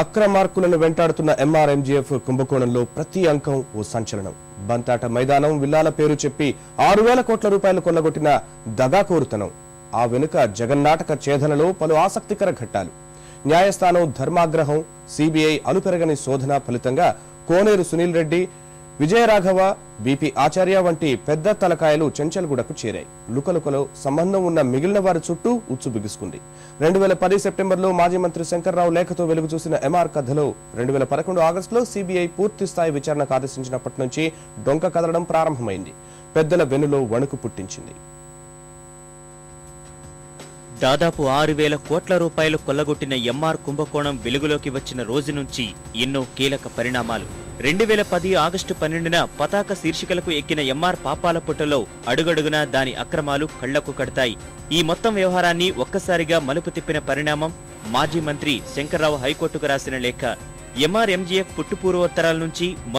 అక్రమార్కులను వెంటాడుతున్న ఎంఆర్ఎంజీఎఫ్ కుంభకోణంలో ప్రతి అంకం ఓ సంచలనం. బంతాట మైదానం విల్లాల పేరు చెప్పి ఆరు వేల కోట్ల రూపాయలు కొల్లగొట్టిన దగాకోరుతనం. ఆ వెనుక జగన్నాటక ఛేదనలో పలు ఆసక్తికర ఘట్టాలు. న్యాయస్థానం ధర్మాగ్రహం సిబిఐ అలుపెరగని శోధన ఫలితంగా కోనేరు సునీల్ రెడ్డి విజయరాఘవ బిపి ఆచార్య వంటి పెద్ద తలకాయలు చెంచల్గూడకు చేరాయి. లుకలుకలో సంబంధం ఉన్న మిగిలిన వారి చుట్టూ ఉచ్చు బిగుసుకుంది. రెండు వేల పది సెప్టెంబర్లో మాజీ మంత్రి శంకర్రావు లేఖతో వెలుగు చూసిన ఎంఆర్ కథలో రెండు వేల పదకొండు ఆగస్టులో సిబిఐ పూర్తి స్థాయి విచారణకు ఆదేశించినప్పటి నుంచి డొంక కదలడం ప్రారంభమైంది. పెద్దల వెనులో వణుకు పుట్టించింది. దాదాపు ఆరు వేల కోట్ల రూపాయలు కొల్లగొట్టిన ఎంఆర్ కుంభకోణం వెలుగులోకి వచ్చిన రోజు నుంచి ఎన్నో కీలక పరిణామాలు. రెండు వేల పది ఆగస్టు పన్నెండున పతాక శీర్షికలకు ఎక్కిన ఎంఆర్ పాపాల పుట్టలో అడుగడుగునా దాని అక్రమాలు కళ్ళకు కడతాయి. ఈ మొత్తం వ్యవహారాన్ని ఒక్కసారిగా మలుపు తిప్పిన పరిణామం మాజీ మంత్రి శంకర్రావు హైకోర్టుకు రాసిన లేఖ. ఎంఆర్ ఎంజీఎఫ్ పుట్టుపూర్వోత్తరాల నుంచి